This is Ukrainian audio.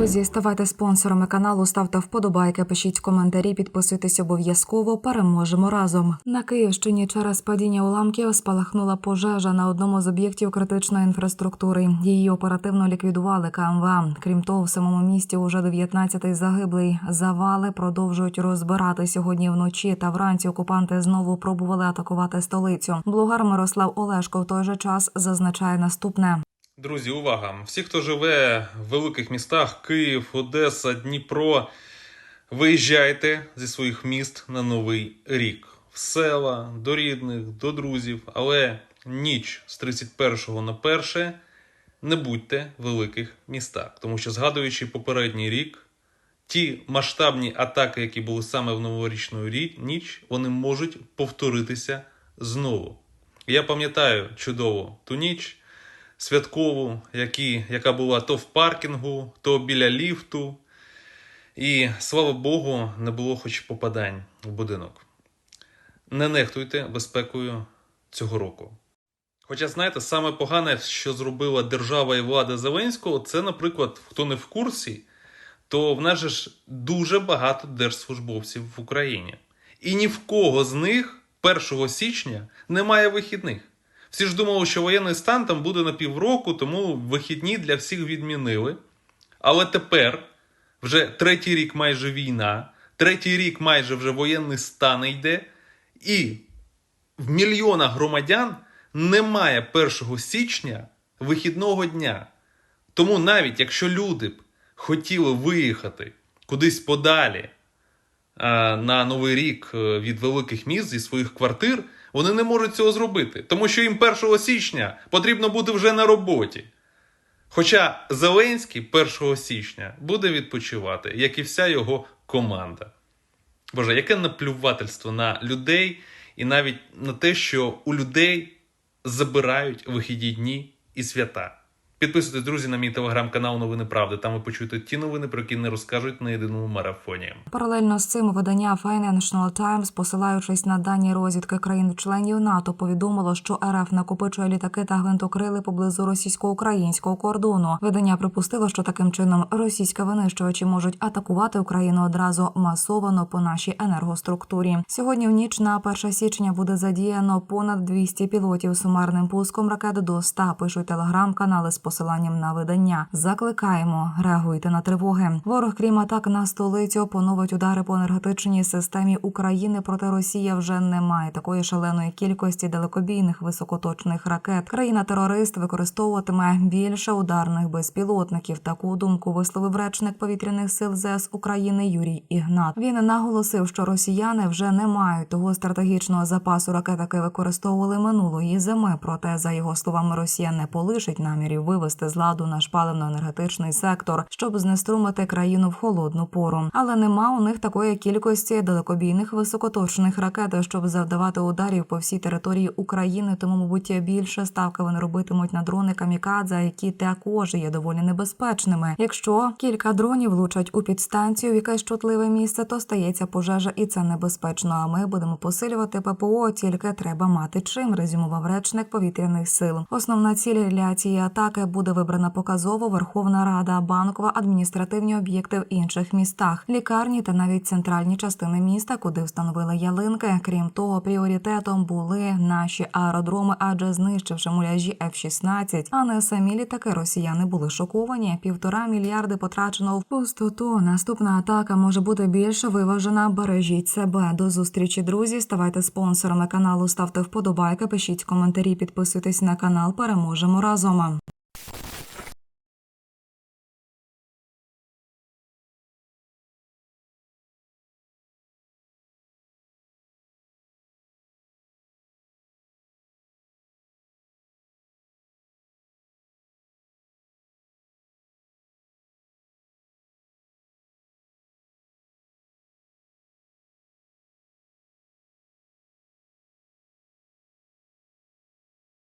Друзі, ставайте спонсорами каналу, ставте вподобайки, пишіть коментарі, підписуйтесь обов'язково. Переможемо разом. На Київщині через падіння уламків спалахнула пожежа на одному з об'єктів критичної інфраструктури. Її оперативно ліквідували КМВА. Крім того, в самому місті уже 19-й загиблий. Завали продовжують розбирати сьогодні вночі та вранці. Окупанти знову пробували атакувати столицю. Блогар Мирослав Олешко в той же час зазначає наступне. Друзі, увага! Всі, хто живе в великих містах Київ, Одеса, Дніпро, виїжджайте зі своїх міст на новий рік в села, до рідних, до друзів. Але ніч з 31 на 1 не будьте в великих містах, тому що згадуючи попередній рік, ті масштабні атаки, які були саме в новорічну ніч, вони можуть повторитися знову. Я пам'ятаю чудово ту ніч святкову, які, яка була то в паркінгу, то біля ліфту. І слава Богу, не було хоч попадань в будинок. Не нехтуйте безпекою цього року. Хоча, знаєте, саме погане, що зробила держава і влада Зеленського, це, наприклад, хто не в курсі, то в нас же ж дуже багато держслужбовців в Україні. І ні в кого з них 1 січня немає вихідних. Всі ж думали, що воєнний стан там буде на півроку, тому вихідні для всіх відмінили. Але тепер вже третій рік майже війна, третій рік майже вже воєнний стан йде, і в мільйонах громадян немає 1 січня вихідного дня. Тому навіть якщо люди б хотіли виїхати кудись подалі е, на новий рік е, від великих міст зі своїх квартир, вони не можуть цього зробити, тому що їм 1 січня потрібно бути вже на роботі. Хоча Зеленський 1 січня буде відпочивати, як і вся його команда. Боже, яке наплювательство на людей і навіть на те, що у людей забирають вихідні дні і свята. Підписуйтесь, друзі, на мій телеграм-канал Новини Правди. Там ви почуєте ті новини, про які не розкажуть на єдиному марафоні. Паралельно з цим видання Financial Times, посилаючись на дані розвідки країн-членів НАТО, повідомило, що РФ накопичує літаки та гвинтокрили поблизу російсько-українського кордону. Видання припустило, що таким чином російські винищувачі можуть атакувати Україну одразу масовано по нашій енергоструктурі. Сьогодні в ніч на 1 січня буде задіяно понад 200 пілотів сумарним пуском ракет до 100, пишуть телеграм-канали з посиланням на видання. Закликаємо, реагуйте на тривоги. Ворог, крім атак на столицю, поновить удари по енергетичній системі України. Проте Росія вже не має такої шаленої кількості далекобійних високоточних ракет. Країна-терорист використовуватиме більше ударних безпілотників. Таку думку висловив речник повітряних сил ЗС України Юрій Ігнат. Він наголосив, що росіяни вже не мають того стратегічного запасу ракет, який використовували минулої зими. Проте, за його словами, Росія не полишить намірів вивести з ладу наш паливно-енергетичний сектор, щоб знеструмити країну в холодну пору. Але нема у них такої кількості далекобійних високоточних ракет, щоб завдавати ударів по всій території України. Тому, мабуть, більше ставки вони робитимуть на дрони камікадзе, які також є доволі небезпечними. Якщо кілька дронів влучать у підстанцію в якесь чутливе місце, то стається пожежа, і це небезпечно. А ми будемо посилювати ППО. Тільки треба мати чим. Резюмував речник повітряних сил. Основна ціль для цієї атаки буде вибрана показово Верховна Рада, банкова, адміністративні об'єкти в інших містах, лікарні та навіть центральні частини міста, куди встановили ялинки. Крім того, пріоритетом були наші аеродроми, адже знищивши муляжі F-16, а не самі літаки росіяни були шоковані. Півтора мільярди потрачено в пустоту. Наступна атака може бути більш виважена. Бережіть себе. До зустрічі, друзі. Ставайте спонсорами каналу, ставте вподобайки, пишіть коментарі, підписуйтесь на канал. Переможемо разом.